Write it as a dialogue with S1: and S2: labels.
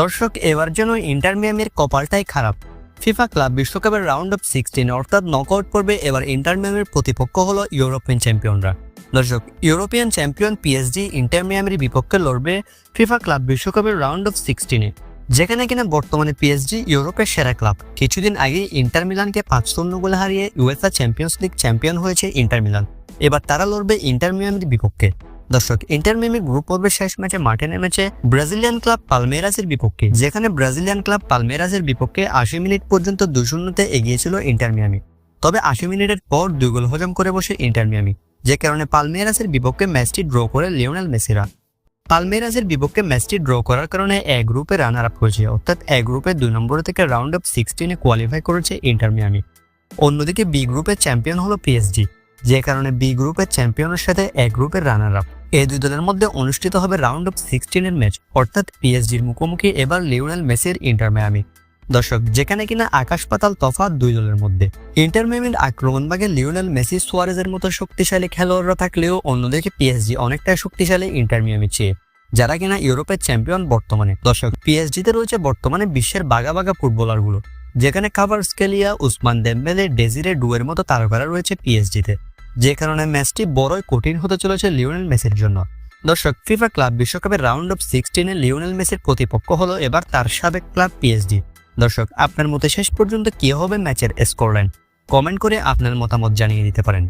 S1: দর্শক, এবার যেন ইন্টার মিয়ামির কপালটাই খারাপ। ফিফা ক্লাব বিশ্বকাপের রাউন্ড অফ সিক্সটিন, অর্থাৎ নকআউট পর্বে এবার ইন্টার মিয়ামির প্রতিপক্ষ হলো ইউরোপিয়ান চ্যাম্পিয়নরা। দর্শক, ইউরোপিয়ান চ্যাম্পিয়ন পিএসজি ইন্টার মিয়ামির বিপক্ষে লড়বে ফিফা ক্লাব বিশ্বকাপের রাউন্ড অফ সিক্সটিনে যেখানে কিনা বর্তমানে পিএসজি ইউরোপের সেরা ক্লাব। কিছুদিন আগে ইন্টার মিলানকে পাঁচ শূন্য গোলে হারিয়ে ইউএফএ চ্যাম্পিয়ন্স লিগ চ্যাম্পিয়ন হয়েছে ইন্টার মিলান। এবার তারা লড়বে ইন্টার মিয়ামির বিপক্ষে। দর্শক ইন্টার মিয়ামি গ্রুপ পর্বের শেষ ম্যাচে মাঠে নেমেছে ব্রাজিলিয়ান ক্লাব পালমেরাসের বিপক্ষে, যেখানে ব্রাজিলিয়ান ক্লাব পালমেরাসের বিপক্ষে আশি মিনিট পর্যন্ত দুই শূন্যতে এগিয়েছিল ইন্টার মিয়ামি তবে আশি মিনিটের পর দুই গোল হজম করে বসে ইন্টার মিয়ামি যে কারণে পালমেরাসের বিপক্ষে ম্যাচটি ড্র করে লিওনেল মেসিরা পালমেরাসের বিপক্ষে ম্যাচটি ড্র করার কারণে এ গ্রুপে রানার আপ হয়েছে, অর্থাৎ এ গ্রুপে দুই নম্বর থেকে রাউন্ড অফ সিক্সটিনে কোয়ালিফাই করেছে ইন্টার মিয়ামি অন্যদিকে বি গ্রুপের চ্যাম্পিয়ন হলো পিএসজি যে কারণে বি গ্রুপের চ্যাম্পিয়নের সাথে এ গ্রুপের রানার আপ এই দুই দলের মধ্যে অনুষ্ঠিত হবে রাউন্ড অফ সিক্সটিনের ম্যাচ অর্থাৎ পিএসজির মুখোমুখি এবার লিওনেল মেসির ইন্টার মিয়ামি দর্শক, যেখানে কিনা আকাশ পাতাল তফাৎ দুই দলের মধ্যে। ইন্টার মিয়ামির আক্রমণভাগে লিওনেল মেসি সোয়ারেজের মতো শক্তিশালী খেলোয়াড়রা থাকলেও অন্যদিকে পিএসজি অনেকটাই শক্তিশালী ইন্টার মিয়ামি চেয়ে, যারা কিনা ইউরোপের চ্যাম্পিয়ন বর্তমানে। দর্শক পিএসজিতে রয়েছে বর্তমানে বিশ্বের বাগা বাগা ফুটবলারগুলো, যেখানে Kvaratskhelia Ousmane Dembele Desire ডুয়ের মতো তারকারা রয়েছে পিএসজিতে যে কারণে ম্যাচটি বড়ই কঠিন হতে চলেছে লিওনেল মেসির জন্য। দর্শক, ফিফা ক্লাব বিশ্বকাপের রাউন্ড অফ সিক্সটিনে লিওনেল মেসির প্রতিপক্ষ হল এবার তার সাবেক ক্লাব পিএসডি দর্শক, আপনার মতে শেষ পর্যন্ত কী হবে ম্যাচের স্কোরলাইন? কমেন্ট করে আপনার মতামত জানিয়ে দিতে পারেন।